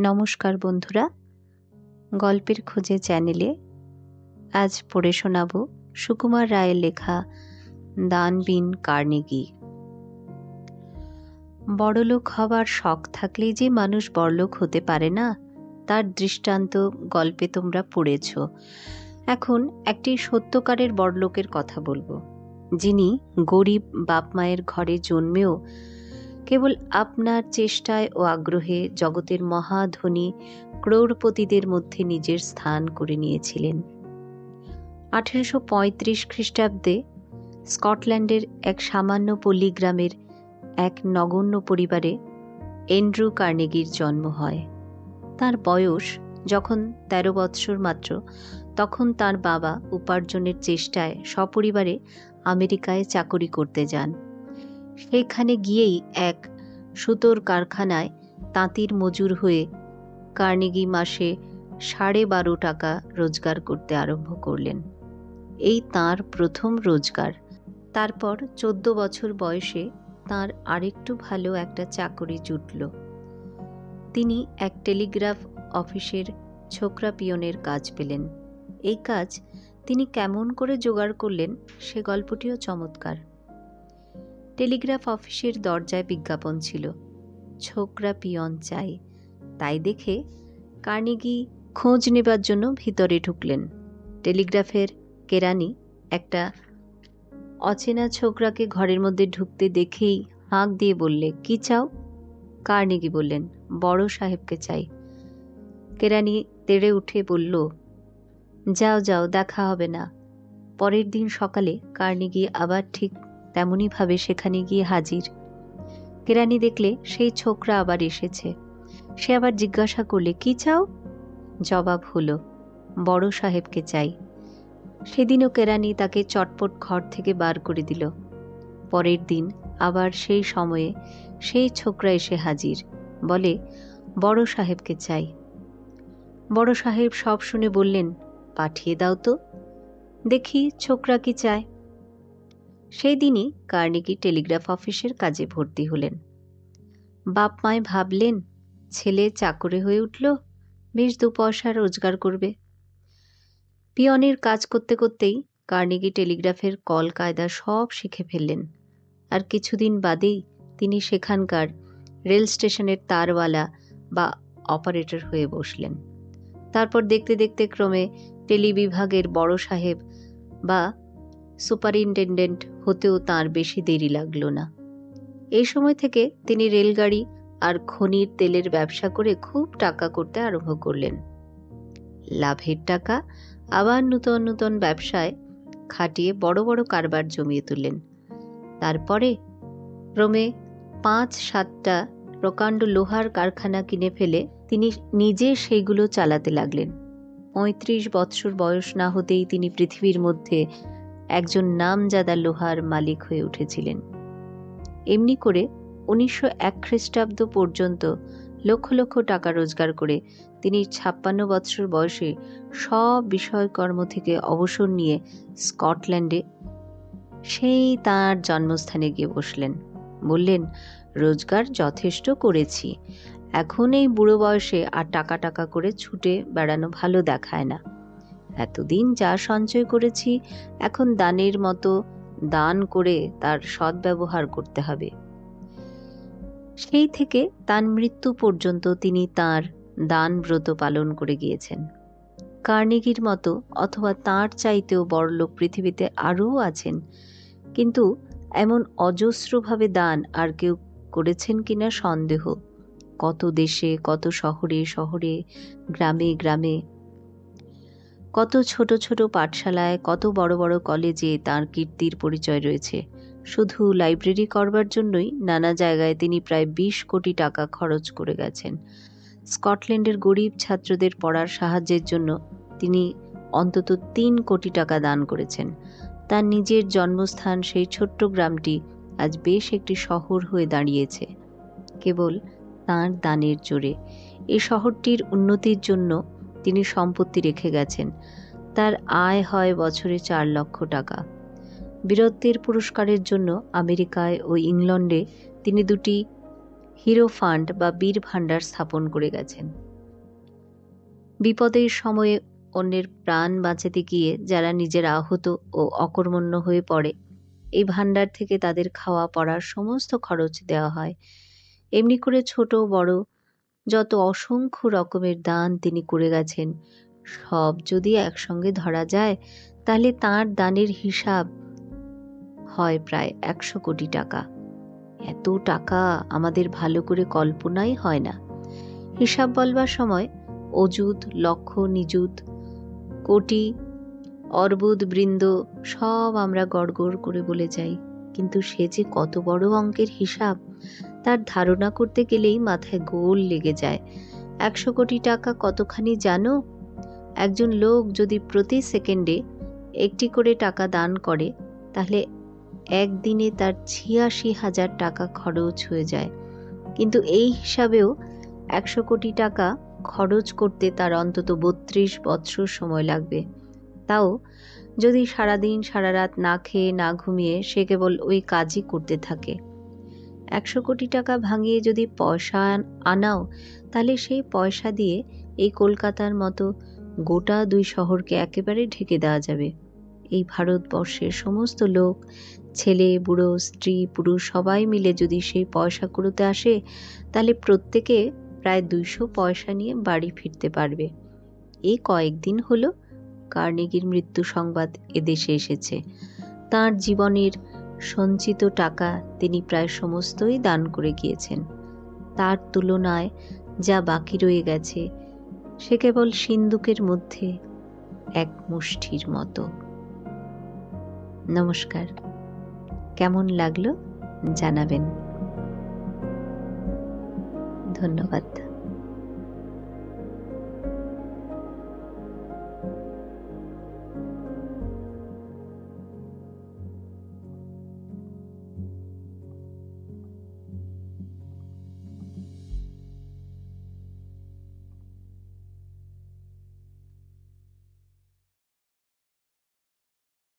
নমস্কার বন্ধুরা। গল্পের খোঁজে চ্যানেলে আজ পড়ে শোনাব সুকুমার রায়ের লেখা দানবিন কার্নেগি। বড়লোক হবার শখ থাকলেই যে মানুষ বড়লোক হতে পারে না, তার দৃষ্টান্ত গল্পে তোমরা পড়েছ। এখন একটি সত্যকারের বড়লোকের কথা বলব, যিনি গরিব বাপ মায়ের ঘরে জন্মেও কেবল আপনার চেষ্টায় ও আগ্রহে জগতের মহাধনী ক্রোড়পতিদের মধ্যে নিজের স্থান করে নিয়েছিলেন। আঠেরোশো পঁয়ত্রিশ খ্রিস্টাব্দে স্কটল্যান্ডের এক সামান্য পল্লী গ্রামের এক নগণ্য পরিবারে এন্ড্রু কার্নেগির জন্ম হয়। তার বয়স যখন তেরো বৎসর মাত্র, তখন তার বাবা উপার্জনের চেষ্টায় সপরিবারে আমেরিকায় চাকরি করতে যান। সেখানে গিয়েই এক সুতোর কারখানায় তাঁতির মজুর হয়ে কার্নেগি মাসে সাড়ে বারো টাকা রোজগার করতে আরম্ভ করলেন। এই তার প্রথম রোজগার। তারপর চোদ্দ বছর বয়সে তার আরেকটু ভালো একটা চাকরি জুটল। তিনি এক টেলিগ্রাফ অফিসের ছোকরা পিয়নের কাজ পেলেন। এই কাজ তিনি কেমন করে জোগাড় করলেন সে গল্পটিও চমৎকার। টেলিগ্রাফ অফিসের দরজায় বিজ্ঞাপন ছিল। ছোকরা পিয়ন চাই। তাই দেখে কার্নিগি খোঁজ নেবার জন্য ভিতরে ঢুকলেন। টেলিগ্রাফের কেরানি একটা অচেনা ছোকরাকে ঘরের মধ্যে ঢুকতে দেখেই হাঁক দিয়ে বললে, কি চাও? কার্নিগি বললেন, বড় সাহেবকে চাই। কেরানি তেড়ে উঠে বলল, যাও যাও, দেখা হবে না। পরের দিন সকালে কার্নিগি আবার ঠিক তেমনইভাবে সেখানে গিয়ে হাজির। কেরানি দেখলে সেই ছোকরা আবার এসেছে। সে আবার জিজ্ঞাসা করলে, কি চাও? জবাব হলো, বড় সাহেবকে চাই। সেদিনও কেরানি তাকে চটপট ঘর থেকে বার করে দিল। পরের দিন আবার সেই সময়ে সেই ছোকরা এসে হাজির। বলে, বড় সাহেবকে চাই। বড় সাহেব সব শুনে বললেন, পাঠিয়ে দাও তো। দেখি ছোকরা কি চায়। সেই দিনই কার্নিকি টেলিগ্রাফ অফিসের কাজে ভর্তি হলেন। বাপ মায় ভাবলেন, ছেলে চাকরে হয়ে উঠল, বেশ দু পয়সা রোজগার করবে। পিয়নের কাজ করতে করতেই কার্নিগি টেলিগ্রাফের কল কায়দা সব শিখে ফেললেন। আর কিছুদিন বাদেই তিনি সেখানকার রেল স্টেশনের তারওয়ালা বা অপারেটর হয়ে বসলেন। তারপর দেখতে দেখতে ক্রমে টেলিবিভাগের বড় সাহেব বা সুপারিনটেন্ডেন্ট হতেও তার বেশি দেরি লাগল না। এই সময় থেকে তিনি রেলগাড়ি আর খনির তেলের ব্যবসা করে খুব টাকা করতে আরম্ভ করলেন। লাভের টাকা আবার নূতন নূতন ব্যবসায় খাটিয়ে বড় বড় কারবার জমিয়ে তুললেন। তারপরে ক্রমে পাঁচ সাতটা প্রকাণ্ড লোহার কারখানা কিনে ফেলে তিনি নিজে সেইগুলো চালাতে লাগলেন। পঁয়ত্রিশ বৎসর বয়স না হতেই তিনি পৃথিবীর মধ্যে একজন নামজাদা লোহার মালিক হয়ে উঠেছিলেন। এমনি করে উনিশশো এক খ্রিস্টাব্দ পর্যন্ত লক্ষ লক্ষ টাকা রোজগার করে তিনি ছাপ্পান্ন বৎসর বয়সে সব বিষয়কর্ম থেকে অবসর নিয়ে স্কটল্যান্ডে সেই তার জন্মস্থানে গিয়ে বসলেন। বললেন, রোজগার যথেষ্ট করেছি। এখন এই বুড়ো বয়সে আর টাকা টাকা করে ছুটে বেড়ানো ভালো দেখায় না। এতদিন যা সঞ্চয় করেছি, এখন দানের মতো দান করে তার সদ্ব্যবহার করতে হবে। সেই থেকে তার মৃত্যু পর্যন্ত তিনি তার দান ব্রত পালন করে গিয়েছেন। কার্নেগির মতো অথবা তার চাইতেও বড়লোক পৃথিবীতে আরও আছেন, কিন্তু এমন অজস্রভাবে দান আর কেউ করেছেন কিনা সন্দেহ। কত দেশে, কত শহরে শহরে, গ্রামে গ্রামে কত ছোট ছোট পাঠশালায়, কত বড় বড় কলেজে তার কীর্তির পরিচয় রয়েছে। শুধু লাইব্রেরি করবার জন্যই নানা জায়গায় তিনি প্রায় বিশ কোটি টাকা খরচ করে গেছেন। স্কটল্যান্ডের গরিব ছাত্রদের পড়ার সাহায্যের জন্য তিনি অন্তত তিন কোটি টাকা দান করেছেন। তার নিজের জন্মস্থান সেই ছোট্ট গ্রামটি আজ বেশ একটি শহর হয়ে দাঁড়িয়েছে। কেবল তাঁর দানের জোরে। এই শহরটির উন্নতির জন্য তিনি সম্পত্তি রেখে গেছেন। তার আয় হয় বছরে চার লক্ষ টাকা। বীরত্বের পুরস্কারের জন্য আমেরিকায় ও ইংল্যান্ডে তিনি দুটি হিরো ফান্ড বা বীর ভাণ্ডার স্থাপন করে গেছেন। বিপদের সময়ে অন্যের প্রাণ বাঁচাতে গিয়ে যারা নিজের আহত ও অকর্মণ্য হয়ে পড়ে, এই ভাণ্ডার থেকে তাদের খাওয়া পড়ার সমস্ত খরচ দেওয়া হয়। এমনি করে ছোট, বড় যত অসংখ্য রকমের দান তিনি করে গেছেন। সব যদি একসঙ্গে ধরা যায়, তাহলে তার দানের হিসাব হয় প্রায় একশো কোটি টাকা। এত টাকা আমাদের ভালো করে কল্পনাই হয় না। হিসাব বলবার সময় অজুদ লক্ষ, নিযুত, কোটি, অর্বুদ, বৃন্দ সব আমরা গড়গড় করে বলে যাই। কিন্তু সে যে কত বড় অঙ্কের হিসাব তার ধারণা করতে গেলেই মাথায় গোল লেগে যায়। একশো কোটি টাকা কতখানি জানো? একজন লোক যদি প্রতি সেকেন্ডে একটি করে টাকা দান করে, তাহলে একদিনে তার ছিয়াশি হাজার টাকা খরচ হয়ে যায়। কিন্তু এই হিসাবেও একশো কোটি টাকা খরচ করতে তার অন্তত বত্রিশ বৎসর সময় লাগবে। তাও যদি সারাদিন সারা রাত না খেয়ে না ঘুমিয়ে সে কেবল ওই কাজই করতে থাকে। একশো কোটি টাকা ভাঙিয়ে যদি পয়সা আনাও, তাহলে সেই পয়সা দিয়ে এই কলকাতার মতো গোটা দুই শহরকে একেবারে ঢেকে দেওয়া যাবে। এই ভারতবর্ষের সমস্ত লোক, ছেলে, বুড়ো, স্ত্রী, পুরুষ সবাই মিলে যদি সেই পয়সা কুড়োতে আসে, তাহলে প্রত্যেকে প্রায় দুইশো পয়সা নিয়ে বাড়ি ফিরতে পারবে। এই কয়েকদিন হলো কার্নেগির মৃত্যু সংবাদ এদেশে এসেছে। তার জীবনের সঞ্চিত টাকা তিনি প্রায় সমস্তই দান করে গিয়েছেন। তার তুলনায় যা বাকি রয়ে গেছে, সে কেবল সিন্দুকের মধ্যে এক মুষ্টির মতো। নমস্কার। কেমন লাগল জানাবেন। ধন্যবাদ।